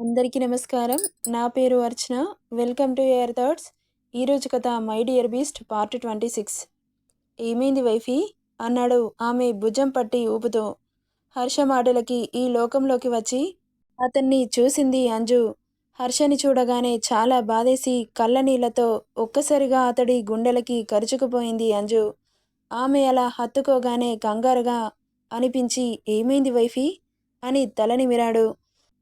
అందరికీ నమస్కారం. నా పేరు Archana. Welcome to air thoughts. ఈరోజు కథ my dear beast part twenty six. ఏమైంది వైఫీ? అన్నాడు ఆమె భుజం పట్టి ఊపుతో. హర్ష మాటలకి ఈ లోకంలోకి వచ్చి అతన్ని చూసింది అంజు. హర్షని చూడగానే చాలా బాధేసి కళ్ళనీళ్ళతో ఒక్కసారిగా అతడి గుండెలకి కరుచుకుపోయింది అంజు. ఆమె అలా హత్తుకోగానే కంగారుగా అనిపించి ఏమైంది వైఫీ? అని తలనిమిరాడు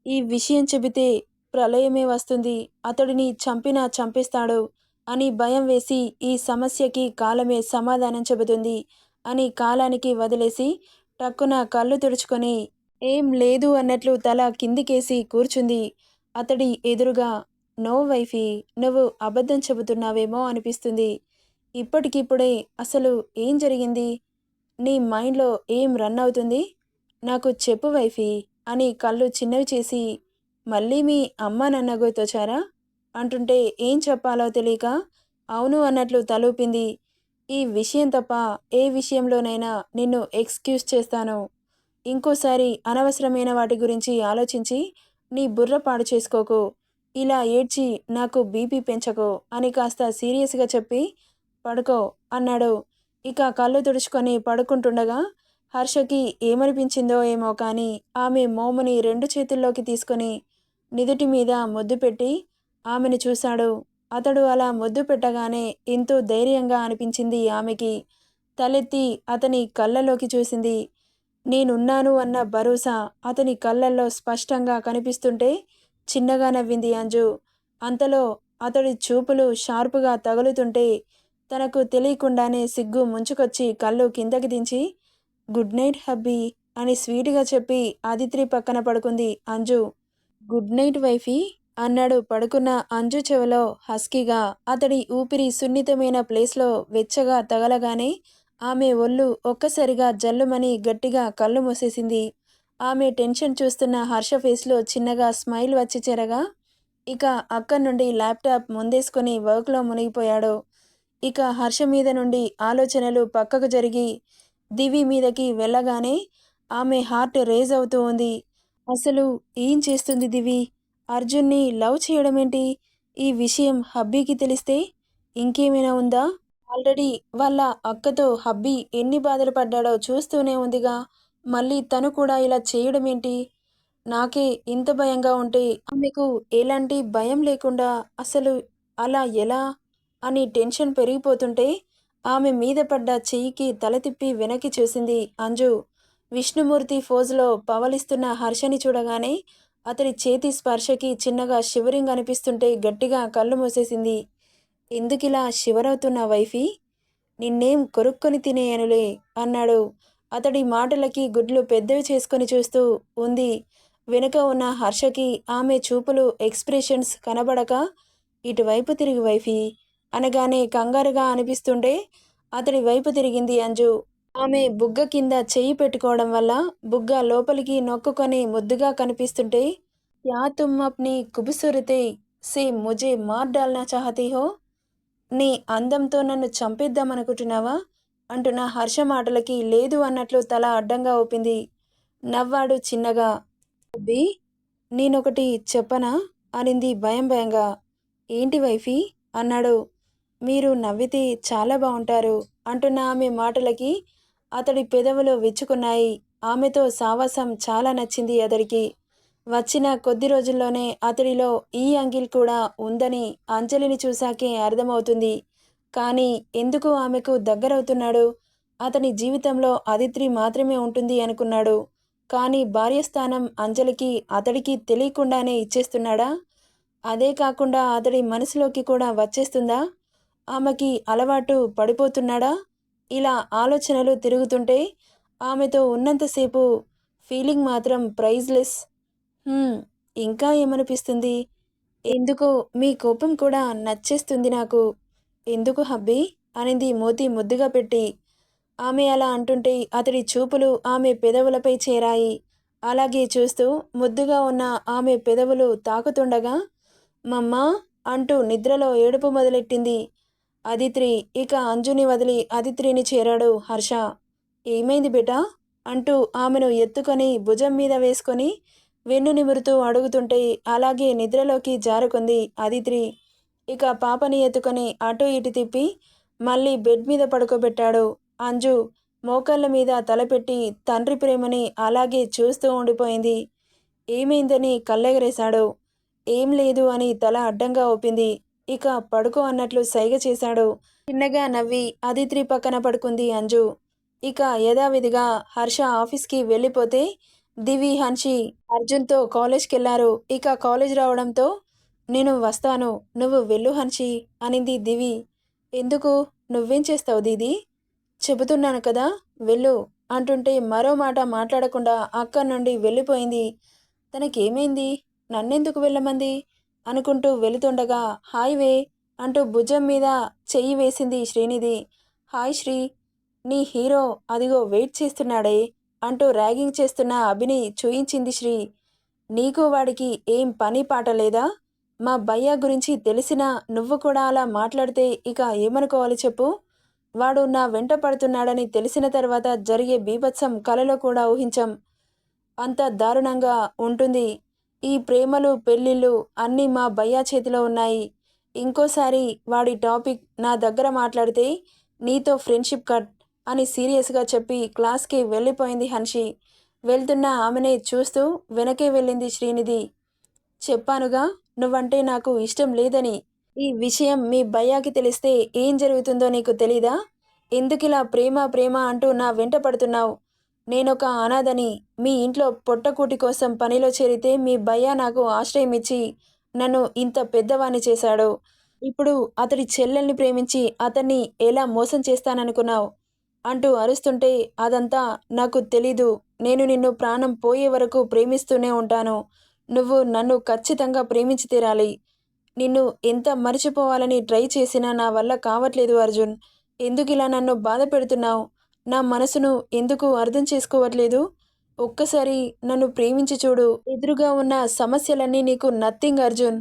ఈ విషయం చెబితే ప్రళయమే వస్తుంది. అతడిని చంపినా చంపేస్తాడు అని భయం వేసి ఈ సమస్యకి కాలమే సమాధానం చెబుతుంది అని కాలానికి వదిలేసి టక్కున కళ్ళు తుడుచుకొని ఏం లేదు అన్నట్లు తల కిందికేసి కూర్చుంది. అతడి ఎదురుగా నో వైఫీ నువ్వు అబద్ధం చెబుతున్నావేమో అనిపిస్తుంది. ఇప్పటికిప్పుడే అసలు ఏం జరిగింది? నీ మైండ్లో ఏం రన్ అవుతుంది? నాకు చెప్పు వైఫీ అని కళ్ళు చిన్నవి చేసి మళ్ళీ మీ అమ్మ నన్నగోతొచ్చారా గుర్తొచ్చారా అంటుంటే ఏం చెప్పాలో తెలియక అవును అన్నట్లు తలూపింది. ఈ విషయం తప్ప ఏ విషయంలోనైనా నిన్ను ఎక్స్క్యూజ్ చేస్తాను. ఇంకోసారి అనవసరమైన వాటి గురించి ఆలోచించి నీ బుర్ర పాడు చేసుకోకు. ఇలా ఏడ్చి నాకు బీపీ పెంచకు అని కాస్త సీరియస్గా చెప్పి పడుకో అన్నాడు. ఇక కళ్ళు తుడుచుకొని పడుకుంటుండగా హర్షకి ఏమనిపించిందో ఏమో కానీ ఆమె మోముని రెండు చేతుల్లోకి తీసుకొని నిదుటి మీద ముద్దు పెట్టి ఆమెను చూశాడు. అతడు అలా ముద్దు పెట్టగానే ఎంతో ధైర్యంగా అనిపించింది ఆమెకి. తలెత్తి అతని కళ్ళలోకి చూసింది. నేనున్నాను అన్న భరోసా అతని కళ్ళల్లో స్పష్టంగా కనిపిస్తుంటే చిన్నగా నవ్వింది అంజు. అంతలో అతడి చూపులు షార్పుగా తగులుతుంటే తనకు తెలియకుండానే సిగ్గు ముంచుకొచ్చి కళ్ళు కిందకి దించి గుడ్ నైట్ హబ్బీ అని స్వీట్గా చెప్పి ఆదిత్రి పక్కన పడుకుంది అంజు. గుడ్ నైట్ వైఫీ అన్నాడు పడుకున్న అంజు చెవిలో హస్కీగా. అతడి ఊపిరి సున్నితమైన ప్లేస్లో వెచ్చగా తగలగానే ఆమె ఒళ్ళు ఒక్కసారిగా జల్లుమని గట్టిగా కళ్ళు మూసేసింది. ఆమె టెన్షన్ చూస్తున్న హర్ష ఫేస్లో చిన్నగా స్మైల్ వచ్చి చెరగా ఇక అక్కడి నుండి ల్యాప్టాప్ ముందేసుకొని వర్క్లో మునిగిపోయాడు. ఇక హర్ష మీద నుండి ఆలోచనలు పక్కకు జరిగి దివి మీదకి వెళ్ళగానే ఆమె హార్ట్ రేజ్ అవుతూ ఉంది. అసలు ఏం చేస్తుంది దివి? అర్జున్ని లవ్ చేయడమేంటి? ఈ విషయం హబ్బీకి తెలిస్తే ఇంకేమైనా ఉందా? ఆల్రెడీ వాళ్ళ అక్కతో హబ్బీ ఎన్ని బాధలు పడ్డాడో చూస్తూనే ఉందిగా. మళ్ళీ తను కూడా ఇలా చేయడం ఏంటి నాకే ఇంత భయంగా ఉంటే ఆమెకు ఎలాంటి భయం లేకుండా అసలు అలా ఎలా అని టెన్షన్ పెరిగిపోతుంటే ఆమె మీద పడ్డ చెయ్యికి తల తిప్పి వెనక్కి చూసింది అంజు. విష్ణుమూర్తి ఫోజులో పవలిస్తున్న హర్షని చూడగానే అతడి చేతి స్పర్శకి చిన్నగా షివరింగ్ అనిపిస్తుంటే గట్టిగా కళ్ళు మూసేసింది. ఎందుకిలా షివరవుతున్న వైఫీ? నిన్నేం కొరుక్కొని తినేయనులే అన్నాడు. అతడి మాటలకి గుడ్లు పెద్దవి చేసుకొని చూస్తూ ఉంది. వెనుక ఉన్న హర్షకి ఆమె చూపులు ఎక్స్ప్రెషన్స్ కనబడక ఇటువైపు తిరిగి వైఫీ అనగానే కంగారుగా అనిపిస్తుంటే అతడి వైపు తిరిగింది అంజు. ఆమె బుగ్గ కింద చెయ్యి పెట్టుకోవడం వల్ల బుగ్గ లోపలికి నొక్కుకొని ముద్దుగా కనిపిస్తుంటే యా తుమ్ అప్ని కుబుసురితే సే ముజే మార్ డాల్నా చాహతీ హో? నీ అందంతో నన్ను చంపేద్దామనుకుంటున్నావా అంటున్న హర్ష మాటలకి లేదు అన్నట్లు తల అడ్డంగా ఊపింది. నవ్వాడు చిన్నగా అబ్బి నేనొకటి చెప్పనా? అనింది భయం భయంగా. ఏంటి వైఫీ? అన్నాడు. మీరు నవ్వితే చాలా బాగుంటారు అంటున్న ఆమె మాటలకి అతడి పెదవులు విచ్చుకున్నాయి. ఆమెతో సావాసం చాలా నచ్చింది అతడికి. వచ్చిన కొద్ది రోజుల్లోనే అతడిలో ఈ అంగిల్ కూడా ఉందని అంజలిని చూశాకే అర్థమవుతుంది. కానీ ఎందుకు ఆమెకు దగ్గరవుతున్నాడు? అతని జీవితంలో అదిత్రి మాత్రమే ఉంటుంది అనుకున్నాడు. కానీ భార్యస్థానం అంజలికి అతడికి తెలియకుండానే ఇచ్చేస్తున్నాడా? అదే కాకుండా అతడి మనసులోకి కూడా వచ్చేస్తుందా? ఆమెకి అలవాటు పడిపోతున్నాడా? ఇలా ఆలోచనలు తిరుగుతుంటే ఆమెతో ఉన్నంతసేపు ఫీలింగ్ మాత్రం ప్రైజ్లెస్. ఇంకా ఏమనిపిస్తుంది? ఎందుకో మీ కోపం కూడా నచ్చేస్తుంది నాకు. ఎందుకు హబ్బీ? అనింది మోతి ముద్దుగా పెట్టి. ఆమె అలా అంటుంటే అతడి చూపులు ఆమె పెదవులపై చేరాయి. అలాగే చూస్తూ ముద్దుగా ఉన్న ఆమె పెదవులు తాకుతుండగా మమ్మా అంటూ నిద్రలో ఏడుపు మొదలెట్టింది. అదిత్రి ఇక అంజుని వదిలి అదిత్రిని చేరాడు హర్ష. ఏమైంది బిడ్డ అంటూ ఆమెను ఎత్తుకొని భుజం మీద వేసుకొని వెన్ను నిమురుతూ అడుగుతుంటే అలాగే నిద్రలోకి జారుకుంది అదిత్రి. ఇక పాపని ఎత్తుకొని అటు ఇటు తిప్పి మళ్ళీ బెడ్ మీద పడుకోబెట్టాడు అంజు. మోకాళ్ళ మీద తలపెట్టి తండ్రి ప్రేమని అలాగే చూస్తూ ఉండిపోయింది. ఏమైందని కళ్ళెగరేశాడు. ఏం లేదు అని తల అడ్డంగా ఒప్పింది ఇక పడుకో అన్నట్లు సైగ చేశాడు. చిన్నగా నవ్వి అదిత్రి పక్కన పడుకుంది అంజు. ఇక యథావిధిగా హర్ష ఆఫీస్కి వెళ్ళిపోతే దివి హన్షి అర్జున్తో కాలేజ్కి వెళ్ళారు ఇక కాలేజ్ రావడంతో నేను వస్తాను. నువ్వు వెళ్ళు హన్షి అనింది దివి. ఎందుకు? నువ్వేం చేస్తావు దీది? చెబుతున్నాను కదా వెళ్ళు అంటుంటే మరో మాట మాట్లాడకుండా అక్కడి నుండి వెళ్ళిపోయింది. తనకేమైంది? నన్నెందుకు వెళ్ళమంది? అనుకుంటూ వెళుతుండగా హాయ్ వే అంటూ భుజం మీద చెయ్యి వేసింది శ్రీనిధి. హాయ్ శ్రీ నీ హీరో అదిగో వెయిట్ చేస్తున్నాడే అంటూ ర్యాగింగ్ చేస్తున్న అభిని చూయించింది శ్రీ. నీకు వాడికి ఏం పని పాట లేదా? మా భయ్య గురించి తెలిసినా నువ్వు కూడా అలా మాట్లాడితే ఇక ఏమనుకోవాలి చెప్పు? వాడు నా వెంట పడుతున్నాడని తెలిసిన తర్వాత జరిగే బీభత్సం కలలో కూడా ఊహించం. అంత దారుణంగా ఉంటుంది. ఈ ప్రేమలు పెళ్ళిళ్ళు అన్నీ మా భయ్యా చేతిలో ఉన్నాయి. ఇంకోసారి వాడి టాపిక్ నా దగ్గర మాట్లాడితే నీతో ఫ్రెండ్షిప్ కట్ అని సీరియస్గా చెప్పి క్లాస్కి వెళ్ళిపోయింది హన్షి. వెళ్తున్న ఆమెనే చూస్తూ వెనకే వెళ్ళింది శ్రీనిధి. చెప్పానుగా నువ్వంటే నాకు ఇష్టం లేదని. ఈ విషయం మీ భయ్యాకి తెలిస్తే ఏం జరుగుతుందో నీకు తెలీదా? ఎందుకిలా ప్రేమ ప్రేమ అంటూ నా వెంట పడుతున్నావు? నేనొక అనాథని. మీ ఇంట్లో పొట్టకూటి కోసం పనిలో చేరితే మీ భయ్య నాకు ఆశ్రయం ఇచ్చి నన్ను ఇంత పెద్దవాణ్ణి చేశాడు. ఇప్పుడు అతడి చెల్లెల్ని ప్రేమించి అతన్ని ఎలా మోసం చేస్తాననుకున్నావు? అంటూ అరుస్తుంటే అదంతా నాకు తెలీదు. నేను నిన్ను ప్రాణం పోయే వరకు ప్రేమిస్తూనే ఉంటాను. నువ్వు నన్ను ఖచ్చితంగా ప్రేమించి తీరాలి. నిన్ను ఎంత మర్చిపోవాలని ట్రై చేసినా నా వల్ల కావట్లేదు అర్జున్. ఎందుకు ఇలా నన్ను బాధ పెడుతున్నావు నా మనసును ఎందుకు అర్థం చేసుకోవట్లేదు? ఒక్కసారి నన్ను ప్రేమించి చూడు. ఎదురుగా ఉన్న సమస్యలన్నీ నీకు నథింగ్ అర్జున్.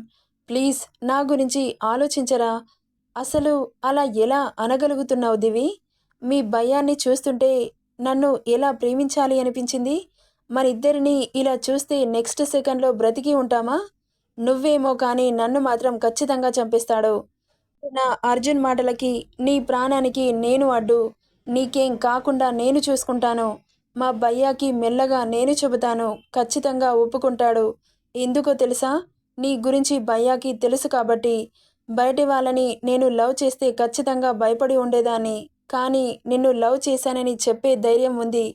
ప్లీజ్ నా గురించి ఆలోచించరా. అసలు అలా ఎలా అనగలుగుతున్నావు దివి? మీ భయాన్ని చూస్తుంటే నన్ను ఎలా ప్రేమించాలి అనిపించింది? మరిద్దరిని ఇలా చూస్తే నెక్స్ట్ సెకండ్లో బ్రతికి ఉంటామా? నువ్వేమో కానీ నన్ను మాత్రం ఖచ్చితంగా చంపిస్తాడు. నా అర్జున్ మాటలకి నీ ప్రాణానికి నేను అడ్డు. నీకేం కాకుండా నేను చూసుకుంటాను. మా భయ్యాకి మెల్లగా నేను చెబుతాను. ఖచ్చితంగా ఒప్పుకుంటాడు. ఎందుకో తెలుసా? నీ గురించి భయ్యాకి తెలుసు కాబట్టి. బయటి వాళ్ళని నేను లవ్ చేస్తే ఖచ్చితంగా భయపడి ఉండేదాన్ని. కానీ నిన్ను లవ్ చేశానని చెప్పే ధైర్యం ఉంది.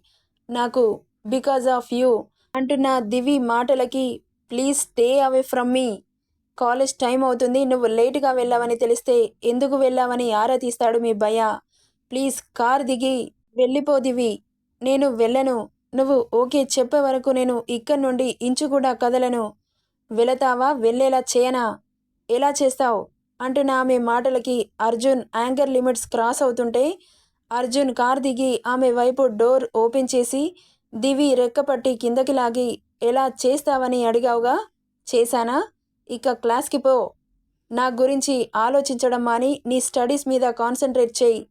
నాకు బికాజ్ ఆఫ్ యూ అంటున్న దివి మాటలకి please stay away from me. College time అవుతుంది. నువ్వు లేటుగా వెళ్ళావని తెలిస్తే ఎందుకు వెళ్ళావని ఆరా తీస్తాడు మీ భయ ప్లీజ్ కార్ దిగి వెళ్ళిపోదివి. నేను వెళ్ళను. నువ్వు ఓకే చెప్పే వరకు నేను ఇక్కడి నుండి ఇంచు కూడా కదలను. వెళతావా? వెళ్ళేలా చేయనా? ఎలా చేస్తావు? అంటున్న ఆమె మాటలకి అర్జున్ యాంగర్ లిమిట్స్ క్రాస్ అవుతుంటే అర్జున్ కార్ దిగి ఆమె వైపు డోర్ ఓపెన్ చేసి దివి రెక్కపట్టి కిందకి లాగి ఎలా చేస్తావని అడిగావుగా? చేశానా? ఇక క్లాస్కి పో. నా గురించి ఆలోచించడం మాని నీ స్టడీస్ మీద కాన్సన్ట్రేట్ చేయి.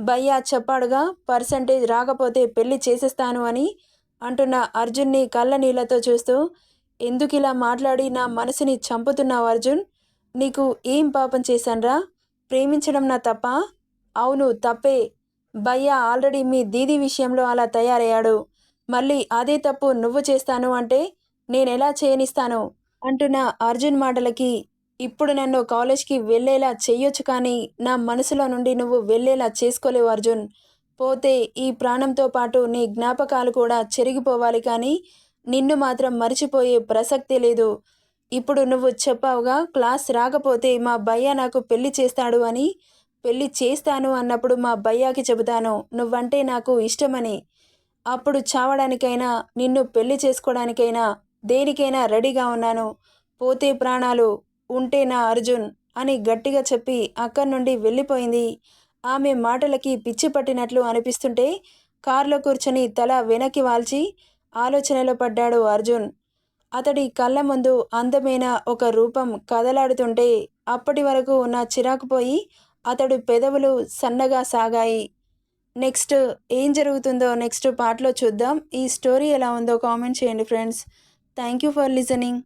భయ్యా చెప్పాడుగా పర్సంటేజ్ రాకపోతే పెళ్ళి చేసేస్తాను అని అంటున్న అర్జున్ని కళ్ళనీళ్ళతో చూస్తూ ఎందుకు ఇలా మాట్లాడి నా మనసుని చంపుతున్నావు అర్జున్? నీకు ఏం పాపం చేశాన్రా? ప్రేమించడం నా తప్ప? అవును తప్పే. భయ్య ఆల్రెడీ మీ దీది విషయంలో అలా తయారయ్యాడు. మళ్ళీ అదే తప్పు నువ్వు చేస్తాను అంటే నేనెలా చేయనిస్తాను? అంటున్న అర్జున్ మాటలకి ఇప్పుడు నన్ను కాలేజ్కి వెళ్ళేలా చెయ్యొచ్చు కానీ నా మనసులో నుండి నువ్వు వెళ్ళేలా చేసుకోలేవు అర్జున్. పోతే ఈ ప్రాణంతో పాటు నీ జ్ఞాపకాలు కూడా చెరిగిపోవాలి కానీ నిన్ను మాత్రం మర్చిపోయే ప్రసక్తి లేదు. ఇప్పుడు నువ్వు చెప్పావుగా క్లాస్ రాకపోతే మా భయ్య నాకు పెళ్ళి చేస్తాడు అని పెళ్ళి చేస్తాను అన్నప్పుడు మా భయ్యాకి చెబుతాను నువ్వంటే నాకు ఇష్టమని. అప్పుడు చావడానికైనా నిన్ను పెళ్ళి చేసుకోవడానికైనా దేనికైనా రెడీగా ఉన్నాను. పోతే ప్రాణాలు ఉంటే నా అర్జున్? అని గట్టిగా చెప్పి అక్కడి నుండి వెళ్ళిపోయింది. ఆమె మాటలకి పిచ్చి పట్టినట్లు అనిపిస్తుంటే కారులో కూర్చొని తల వెనక్కి వాల్చి ఆలోచనలో పడ్డాడు అర్జున్. అతడి కళ్ళ ముందు అందమైన ఒక రూపం కదలాడుతుంటే అప్పటి వరకు ఉన్న చిరాకు పోయి అతడు పెదవులు సన్నగా సాగాయి. నెక్స్ట్ ఏం జరుగుతుందో నెక్స్ట్ పార్ట్లో చూద్దాం. ఈ స్టోరీ ఎలా ఉందో కామెంట్ చేయండి friends. Thank you for listening